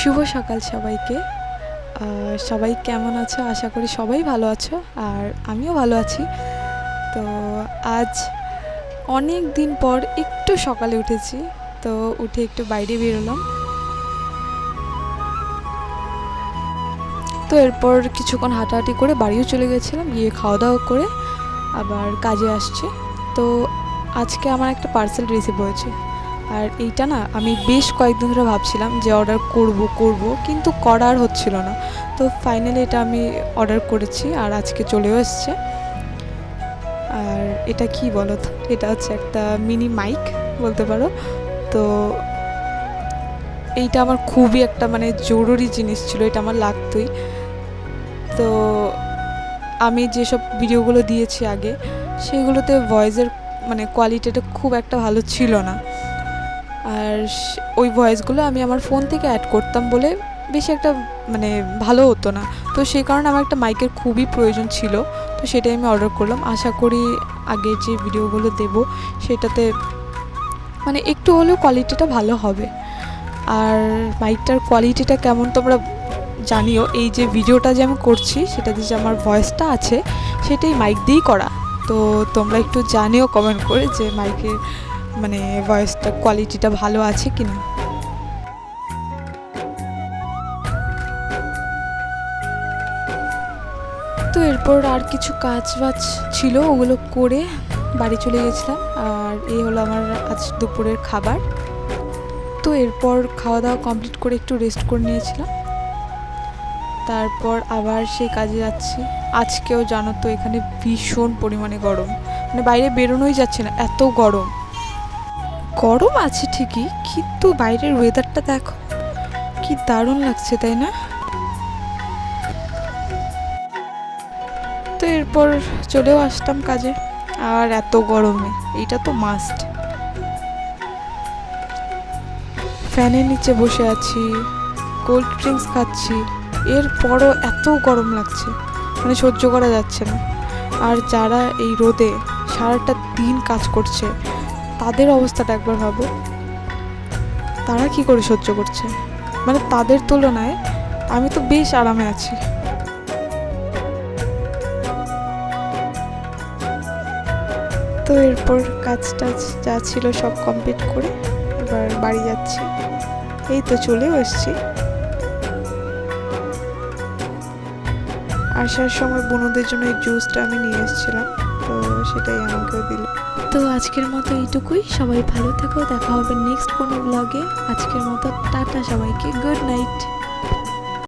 শুভ সকাল সবাইকে। সবাই কেমন আছো? আশা করি সবাই ভালো আছো, আর আমিও ভালো আছি। তো আজ অনেক দিন পর একটু সকালে উঠেছি, তো উঠে একটু বাইরে বেরোলাম। তো এরপর কিছুক্ষণ হাঁটাহাঁটি করে বাড়িও চলে গেছিলাম, গিয়ে খাওয়া দাওয়া করে আবার কাজে আসছি। তো আজকে আমার একটা পার্সেল রিসিভ হয়েছে আর এইটা না আমি বেশ কয়েকদিন ধরে ভাবছিলাম যে অর্ডার করব করব, কিন্তু করার হচ্ছিল না। তো ফাইনালি এটা আমি অর্ডার করেছি আর আজকে চলেও এসছে। আর এটা কি বলো তো? এটা হচ্ছে একটা মিনি মাইক বলতে পারো। তো এইটা আমার খুবই একটা মানে জরুরি জিনিস ছিল, এটা আমার লাগতোই। তো আমি যেসব ভিডিওগুলো দিয়েছি আগে, সেগুলোতে ভয়েসের মানে কোয়ালিটিটা খুব একটা ভালো ছিল না। আর ওই ভয়েসগুলো আমি আমার ফোন থেকে অ্যাড করতাম বলে বেশি একটা মানে ভালো হতো না। তো সেই কারণে আমার একটা মাইকের খুবই প্রয়োজন ছিল। তো সেটাই আমি অর্ডার করলাম। আশা করি আগে যে ভিডিওগুলো দেব, সেটাতে মানে একটু হলেও কোয়ালিটিটা ভালো হবে। আর মাইকটার কোয়ালিটিটা কেমন তোমরা জানিও। এই যে ভিডিওটা যে আমি করছি, সেটাতে যে আমার ভয়েসটা আছে, সেটাই মাইক দিয়েই করা। তো তোমরা একটু জানিও কমেন্ট করে যে মাইকের মানে ভয়েসটা কোয়ালিটিটা ভালো আছে কি না তো এরপর আর কিছু কাজ বাজ ছিল, ওগুলো করে বাড়ি চলে গেছিলাম। আর এই হলো আমার আজ দুপুরের খাবার। তো এরপর খাওয়া দাওয়া কমপ্লিট করে একটু রেস্ট করে নিয়েছিলাম। তারপর আবার সেই কাজে যাচ্ছি। আজকেও জানো তো, এখানে ভীষণ পরিমাণে গরম। মানে বাইরে বেরোনোই যাচ্ছে না, এত গরম। গরম আছে ঠিকই, কিন্তু বাইরের ওয়েদারটা দেখো, কি দারুণ লাগছে, তাই না? তো এরপর চলেও আসতাম কাজে, আর এত গরমে, এইটা তো মাস্ট ফ্যানের নিচে বসে আছি কোল্ড ড্রিঙ্কস খাচ্ছি, এরপরও এত গরম লাগছে মানে সহ্য করা যাচ্ছে না। আর যারা এই রোদে সারাটা দিন কাজ করছে তাদের অবস্থাটা একবার ভাবো। তারা কি করে সহ্য করছে? মানে তাদের তুলনায় আমি তো বেশ আরামে আছি। তো এরপর কাজ টাজ যা ছিল সব কমপ্লিট করে এবার বাড়ি যাচ্ছি। এই তো চলেও এসছি। আসার সময় বনুদের জন্য এই জুসটা আমি নিয়ে এসেছিলাম। তো সেটাই আমাকেও দিল তো আজকের মতো এইটুকুই। সবাই ভালো থেকো। দেখা হবে নেক্সট কোনো ব্লগে আজকের মতো টাটা সবাইকে। Good night